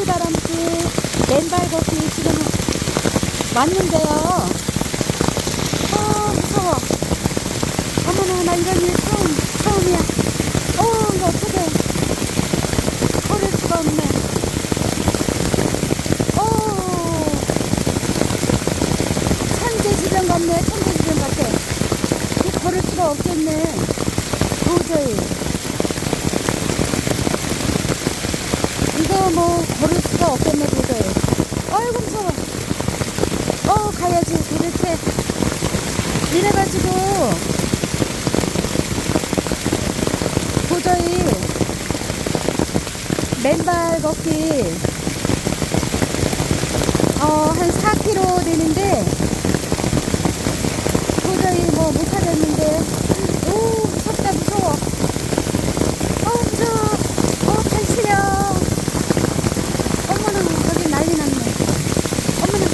풀바람길 맨발 걷기 지금 왔는데요. 아 무서워. 어머나 나 이런 일 처음 처음이야. 어 이거 어떡해. 걸을 수가 없네. 어 천재지변 같네 천재지변 같아. 그 걸을 수가 없겠네. 도저히. 뭐, 걸을 수가 없겠네, 도저히. 아이고, 무서워. 어, 가야지, 도대체. 이래가지고, 도저히, 맨발 걷기, 어, 한 4km 되는데, 도저히 뭐 못하겠는데, 오, 무섭다, 무서워. 어, 무서워. 어, 발 시려. 어머나, 저기 난리 났네. 어머나.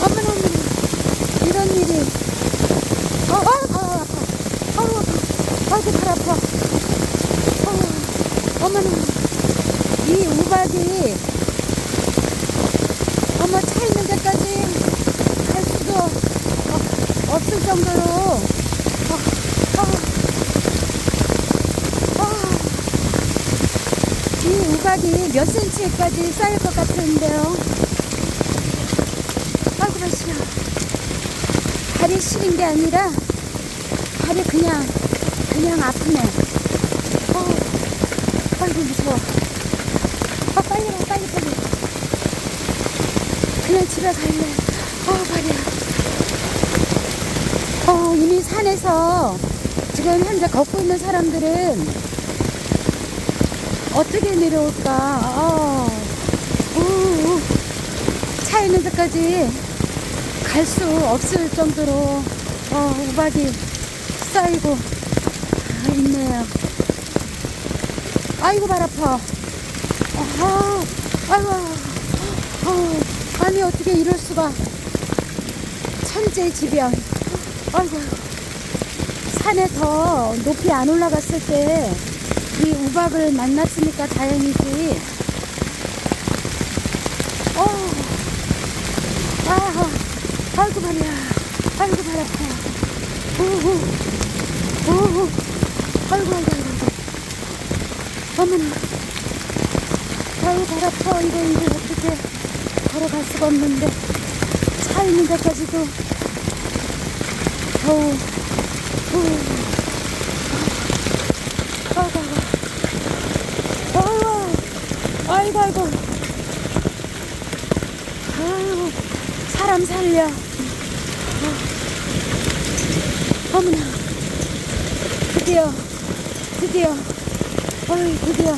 어머나, 어머나. 일이. 어, 어, 어, 아파. 어, 아파. 아이고, 발 아파. 어, 어머나. 이 우박이, 어머, 차 있는 데까지 갈 수도 어, 없을 정도로, 어, 어, 어. 이 우박이 몇 센치까지 쌓일 것 같은데요. 아이고, 발 시려. 발이 시린 게 아니라, 발이 그냥, 그냥 아프네. 어, 아이고, 무서워. 아, 빨리 와, 빨리, 빨리. 그냥 집에 갈래. 어, 발이야. 어, 이미 산에서 지금 현재 걷고 있는 사람들은 어떻게 내려올까? 아, 우, 우. 차 있는 데까지 갈 수 없을 정도로 어, 우박이 쌓이고 아, 있네요. 아이고 발 아파. 아, 아이고, 아, 아니 어떻게 이럴 수가? 천재지변. 아이고, 산에 더 높이 안 올라갔을 때 이 우박을 만났으니까 다행이지. 어, 아, 아이고 발이야. 아이고 발 아파. 오호, 오호, 아이고 아이고 아이고. 어머나. 아이고 발 아파. 이거 이거 어떻게 걸어갈 수가 없는데 차 있는 데까지도 겨우. 후. 아이고 아이고. 아이고 아이고. 아이고 사람 살려. 어. 어머나. 드디어 드디어 어이 드디어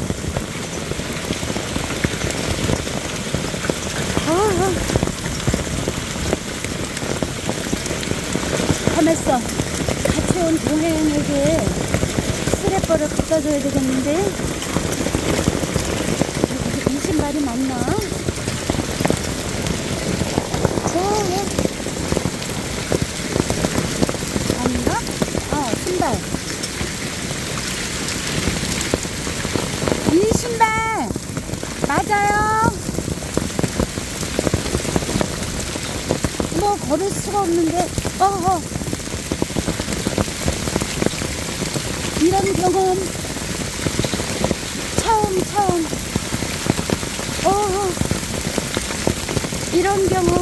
아, 가만있어 같이 온 동행에게 쓰레퍼를 갖다 줘야 되겠는데 이 신발이 맞나? 어, 아닌가? 어 신발 이 신발. 맞아요. 뭐 걸을 수가 없는데. 어허. 이런 경험 처음 처음. 어허. 이런 경험.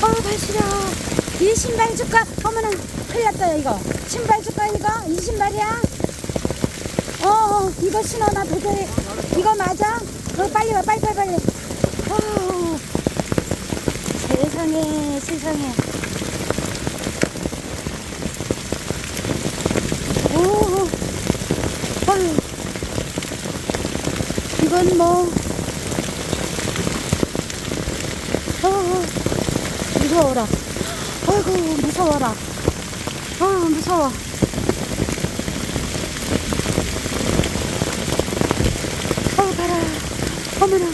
어 발시려. 이 신발 줄까 어머나 큰일 났다 이거. 신발 줄까 이거. 이 신발이야 이거 신어 나 도저히 이거 맞아? 어 빨리 와 빨리 빨리 빨리. 어, 세상에 세상에. 오 아유 이건 뭐? 어, 무서워라. 아이고 무서워라. 아 무서워 어 봐라. 어머나.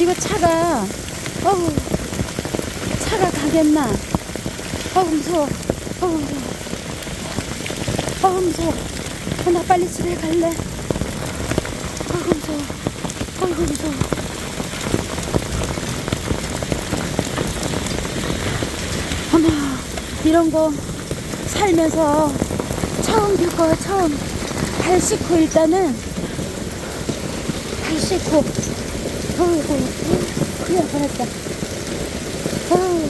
이거 차가 어우 차가 가겠나? 어우 무서워. 어우 무서워. 어우 무서워. 어, 나 빨리 집에 갈래? 어우 무서워. 어이구 무서워. 어머 이런 거 살면서 처음 겪어요 처음. 발 씻고 일단은 발 씻고 어이구 큰일 날 뻔했다. 어우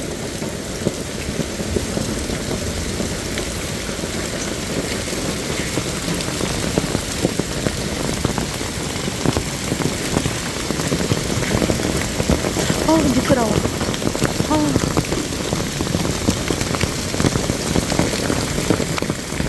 어우 미끄러워